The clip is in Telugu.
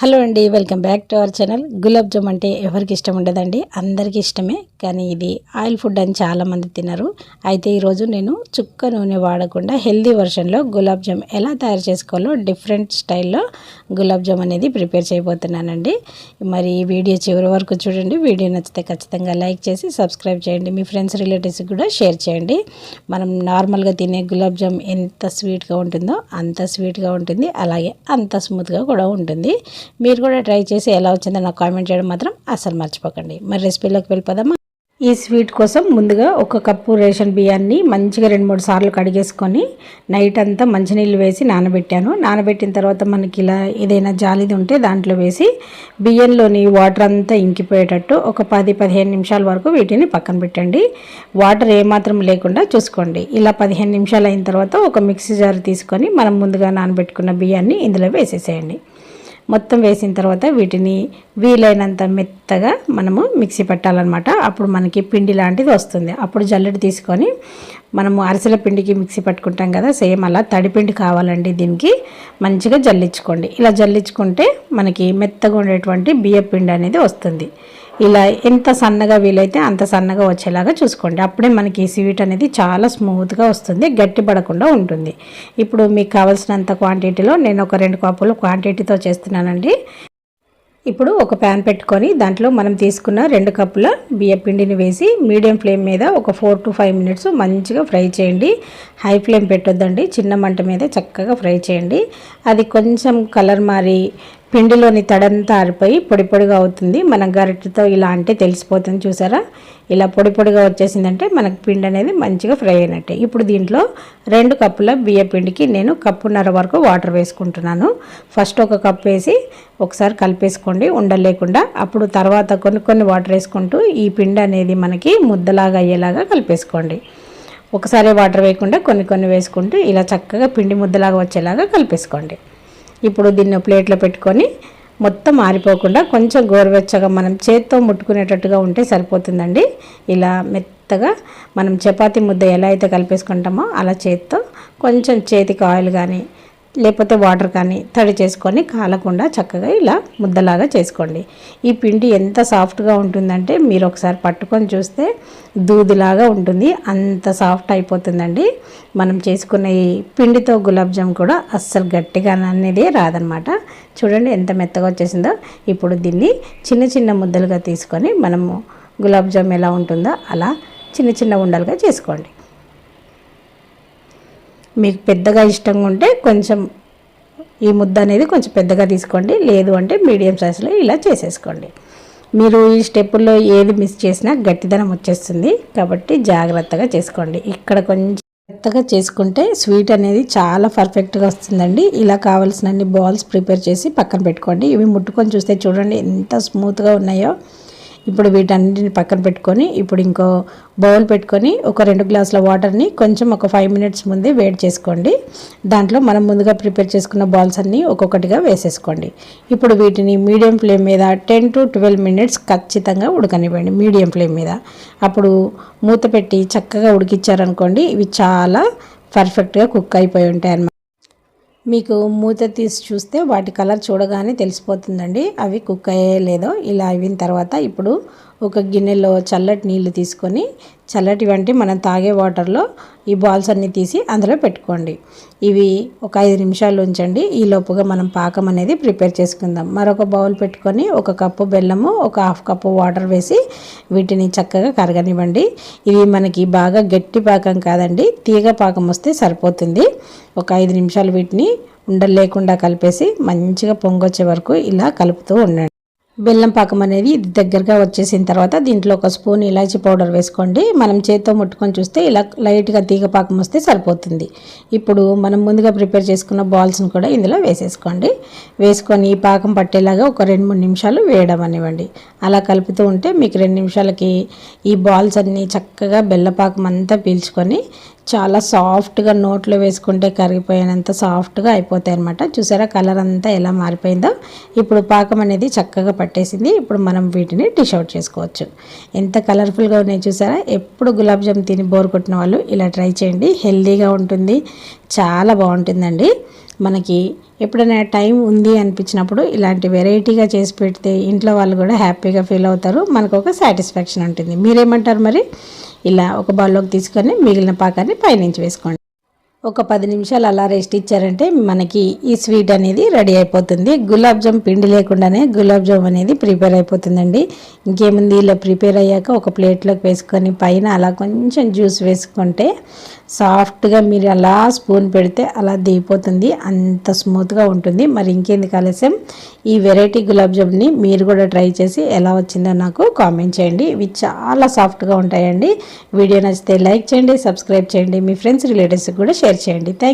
హలో అండి welcome back to our channel. Gulab jam అంటే ఎవరికి ఇష్టం ఉండదండి? అందరికీ ఇష్టమే కానీ ఇది ఆయిల్ ఫుడ్ అని చాలామంది తినరు. అయితే ఈరోజు నేను చుక్క నూనె వాడకుండా హెల్దీ వర్షన్లో గులాబ్ జామ్ ఎలా తయారు చేసుకోవాలో డిఫరెంట్ స్టైల్లో గులాబ్ జామ్ అనేది ప్రిపేర్ చేయబోతున్నానండి. మరి ఈ వీడియో చివరి వరకు చూడండి. వీడియో నచ్చితే ఖచ్చితంగా లైక్ చేసి సబ్స్క్రైబ్ చేయండి. మీ ఫ్రెండ్స్ రిలేటివ్స్కి కూడా షేర్ చేయండి. మనం నార్మల్గా తినే గులాబ్ జామ్ ఎంత స్వీట్గా ఉంటుందో అంత స్వీట్గా ఉంటుంది. అలాగే అంత స్మూత్గా కూడా ఉంటుంది. మీరు కూడా ట్రై చేసి ఎలా వచ్చిందో నాకు కామెంట్ చేయడం మాత్రం అసలు మర్చిపోకండి. మరి రెసిపీలోకి వెళ్ళిపోదామా? ఈ స్వీట్ కోసం ముందుగా ఒక కప్పు రేషన్ బియ్యాన్ని మంచిగా రెండు మూడు సార్లు కడిగేసుకొని నైట్ అంతా మంచినీళ్ళు వేసి నానబెట్టాను. నానబెట్టిన తర్వాత మనకి ఇలా ఏదైనా జాలిది ఉంటే దాంట్లో వేసి బియ్యంలోని వాటర్ అంతా ఇంకిపోయేటట్టు ఒక పది పదిహేను నిమిషాల వరకు వీటిని పక్కన పెట్టండి. వాటర్ ఏమాత్రం లేకుండా చూసుకోండి. ఇలా పదిహేను నిమిషాలు అయిన తర్వాత ఒక మిక్సీ జార్ తీసుకొని మనం ముందుగా నానబెట్టుకున్న బియ్యాన్ని ఇందులో వేసేసేయండి. మొత్తం వేసిన తర్వాత వీటిని వీలైనంత మెత్తగా మనము మిక్సీ పెట్టాలన్నమాట. అప్పుడు మనకి పిండి లాంటిది వస్తుంది. అప్పుడు జల్లెడ తీసుకొని మనము అరిసెల పిండికి మిక్సీ పట్టుకుంటాం కదా సేమ్ అలా తడిపిండి కావాలండి దీనికి మంచిగా జల్లించుకోండి. ఇలా జల్లించుకుంటే మనకి మెత్తగా ఉండేటువంటి బియ్య పిండి అనేది వస్తుంది. ఇలా ఎంత సన్నగా వీలైతే అంత సన్నగా వచ్చేలాగా చూసుకోండి. అప్పుడే మనకి స్వీట్ అనేది చాలా స్మూత్గా వస్తుంది గట్టి పడకుండా ఉంటుంది. ఇప్పుడు మీకు కావాల్సినంత క్వాంటిటీలో నేను ఒక రెండు కప్పులు క్వాంటిటీతో చేస్తున్నానండి. ఇప్పుడు ఒక ప్యాన్ పెట్టుకొని దాంట్లో మనం తీసుకున్న రెండు కప్పుల బియ్య పిండిని వేసి మీడియం ఫ్లేమ్ మీద ఒక ఫోర్ టు ఫైవ్ మినిట్స్ మంచిగా ఫ్రై చేయండి. హై ఫ్లేమ్ పెట్టొద్దండి చిన్న మంట మీద చక్కగా ఫ్రై చేయండి. అది కొంచెం కలర్ మారి పిండిలోని తడంతా ఆరిపోయి పొడి పొడిగా అవుతుంది. మనం గరిటెతో ఇలా అంటే తెలిసిపోతుంది చూసారా? ఇలా పొడి పొడిగా వచ్చేసిందంటే మనకు పిండి అనేది మంచిగా ఫ్రై అయినట్టే. ఇప్పుడు దీంట్లో రెండు కప్పుల బియ్య పిండికి నేను కప్పున్నర వరకు వాటర్ వేసుకుంటున్నాను. ఫస్ట్ ఒక కప్ వేసి ఒకసారి కలిపేసుకోండి ఉండలేకుండా. అప్పుడు తర్వాత కొన్ని కొన్ని వాటర్ వేసుకుంటూ ఈ పిండి అనేది మనకి ముద్దలాగా అయ్యేలాగా కలిపేసుకోండి. ఒకసారి వాటర్ వేయకుండా కొన్ని కొన్ని వేసుకుంటూ ఇలా చక్కగా పిండి ముద్దలాగా వచ్చేలాగా కలిపేసుకోండి. ఇప్పుడు దీన్ని ప్లేట్లో పెట్టుకొని మొత్తం ఆరిపోకుండా కొంచెం గోరువెచ్చగా మనం చేత్తో ముట్టుకునేటట్టుగా ఉంటే సరిపోతుందండి. ఇలా మెత్తగా మనం చపాతీ ముద్ద ఎలా అయితే కలిపేసుకుంటామో అలా చేత్తో కొంచెం చేతికి ఆయిల్ కానీ లేకపోతే వాటర్ కానీ తడి చేసుకొని కాలకుండా చక్కగా ఇలా ముద్దలాగా చేసుకోండి. ఈ పిండి ఎంత సాఫ్ట్గా ఉంటుందంటే మీరు ఒకసారి పట్టుకొని చూస్తే దూదిలాగా ఉంటుంది. అంత సాఫ్ట్ అయిపోతుందండి. మనం చేసుకున్న ఈ పిండితో గులాబ్ జామ్ కూడా అస్సలు గట్టిగా అనేది రాదనమాట. చూడండి ఎంత మెత్తగా వచ్చేసిందో. ఇప్పుడు దీన్ని చిన్న చిన్న ముద్దలుగా తీసుకొని మనము గులాబ్ జామ్ ఎలా ఉంటుందో అలా చిన్న చిన్న ఉండలుగా చేసుకోండి. మీకు పెద్దగా ఇష్టంగా ఉంటే కొంచెం ఈ ముద్ద అనేది కొంచెం పెద్దగా తీసుకోండి. లేదు అంటే మీడియం సైజులో ఇలా చేసేసుకోండి. మీరు ఈ స్టెప్పుల్లో ఏది మిస్ చేసినా గట్టిదనం వచ్చేస్తుంది. కాబట్టి జాగ్రత్తగా చేసుకోండి. ఇక్కడ కొంచెం మెత్తగా చేసుకుంటే స్వీట్ అనేది చాలా పర్ఫెక్ట్గా వస్తుందండి. ఇలా కావాల్సినన్ని బాల్స్ ప్రిపేర్ చేసి పక్కన పెట్టుకోండి. ఇవి ముట్టుకొని చూస్తే చూడండి ఎంత స్మూత్గా ఉన్నాయో. ఇప్పుడు వీటన్నిటిని పక్కన పెట్టుకొని ఇప్పుడు ఇంకో బౌల్ పెట్టుకొని ఒక రెండు గ్లాసుల వాటర్ని కొంచెం ఒక ఫైవ్ మినిట్స్ ముందే వేడి చేసుకోండి. దాంట్లో మనం ముందుగా ప్రిపేర్ చేసుకున్న బాల్స్ అన్నీ ఒక్కొక్కటిగా వేసేసుకోండి. ఇప్పుడు వీటిని మీడియం ఫ్లేమ్ మీద టెన్ టు ట్వెల్వ్ మినిట్స్ ఖచ్చితంగా ఉడకనివ్వండి మీడియం ఫ్లేమ్ మీద. అప్పుడు మూత పెట్టి చక్కగా ఉడికిచ్చారనుకోండి ఇవి చాలా పర్ఫెక్ట్గా కుక్ అయిపోయి ఉంటాయి అన్నమాట మీకు మూత తీసి చూస్తే వాటి కలర్ చూడగానే తెలిసిపోతుందండి. అవి కుక్ అయ్యే లేదో ఇలా అయిన తర్వాత ఇప్పుడు ఒక గిన్నెలో చల్లటి నీళ్ళు తీసుకొని చల్లటి వంటి మనం తాగే వాటర్లో ఈ బాల్స్ అన్నీ తీసి అందులో పెట్టుకోండి. ఇవి ఒక ఐదు నిమిషాలు ఉంచండి. ఈ లోపుగా మనం పాకం అనేది ప్రిపేర్ చేసుకుందాం. మరొక బౌల్ పెట్టుకొని ఒక కప్పు బెల్లము ఒక హాఫ్ కప్పు వాటర్ వేసి వీటిని చక్కగా కరగనివ్వండి. ఇవి మనకి బాగా గట్టి పాకం కాదండి. తీగ పాకం వస్తే సరిపోతుంది. ఒక ఐదు నిమిషాలు వీటిని ఉండలేకుండా కలిపేసి మంచిగా పొంగొచ్చే వరకు ఇలా కలుపుతూ ఉండండి. బెల్లం పాకం అనేది ఇది దగ్గరగా వచ్చేసిన తర్వాత దీంట్లో ఒక స్పూన్ ఇలాచీ పౌడర్ వేసుకోండి. మనం చేత్తో ముట్టుకొని చూస్తే ఇలా లైట్గా తీగ పాకం వస్తే సరిపోతుంది. ఇప్పుడు మనం ముందుగా ప్రిపేర్ చేసుకున్న బాల్స్ని కూడా ఇందులో వేసేసుకోండి. వేసుకొని ఈ పాకం పట్టేలాగా ఒక రెండు మూడు నిమిషాలు వేయడం అనివ్వండి. అలా కలుపుతూ ఉంటే మీకు రెండు నిమిషాలకి ఈ బాల్స్ అన్నీ చక్కగా బెల్లపాకం అంతా పీల్చుకొని చాలా సాఫ్ట్గా నోట్లో వేసుకుంటే కరిగిపోయినంత సాఫ్ట్గా అయిపోతాయి అనమాట చూసారా కలర్ అంతా ఎలా మారిపోయిందో? ఇప్పుడు పాకం అనేది చక్కగా పట్టేసింది. ఇప్పుడు మనం వీటిని డిష్ అవుట్ చేసుకోవచ్చు. ఎంత కలర్ఫుల్గా ఉన్నాయి చూసారా? ఎప్పుడు గులాబ్ జామ్ తిని బోర్ కొట్టిన వాళ్ళు ఇలా ట్రై చేయండి. హెల్దీగా ఉంటుంది. చాలా బాగుంటుందండి. మనకి ఎప్పుడైనా టైం ఉంది అనిపించినప్పుడు ఇలాంటి వెరైటీగా చేసి పెడితే ఇంట్లో వాళ్ళు కూడా హ్యాపీగా ఫీల్ అవుతారు. మనకు ఒక సాటిస్ఫాక్షన్ ఉంటుంది. మీరేమంటారు మరి? ఇలా ఒక బౌల్లోకి తీసుకొని మిగిలిన పాకాన్ని పైనుంచి వేసుకోండి. ఒక పది నిమిషాలు అలా రెస్ట్ ఇచ్చారంటే మనకి ఈ స్వీట్ అనేది రెడీ అయిపోతుంది. గులాబ్ జామ్ పిండి లేకుండానే గులాబ్ జామ్ అనేది ప్రిపేర్ అయిపోతుందండి. ఇంకేముంది ఇలా ప్రిపేర్ అయ్యాక ఒక ప్లేట్లోకి వేసుకొని పైన అలా కొంచెం జ్యూస్ వేసుకుంటే సాఫ్ట్గా మీరు అలా స్పూన్ పెడితే అలా దిగిపోతుంది. అంత స్మూత్గా ఉంటుంది. మరి ఇంకేందుకు ఆలస్యం? ఈ వెరైటీ గులాబ్ జామ్ని మీరు కూడా ట్రై చేసి ఎలా వచ్చిందో నాకు కామెంట్ చేయండి. ఇవి చాలా సాఫ్ట్గా ఉంటాయండి. వీడియో నచ్చితే లైక్ చేయండి సబ్స్క్రైబ్ చేయండి. మీ ఫ్రెండ్స్ రిలేటివ్స్కి కూడా షేర్ చేయండి. థ్యాంక్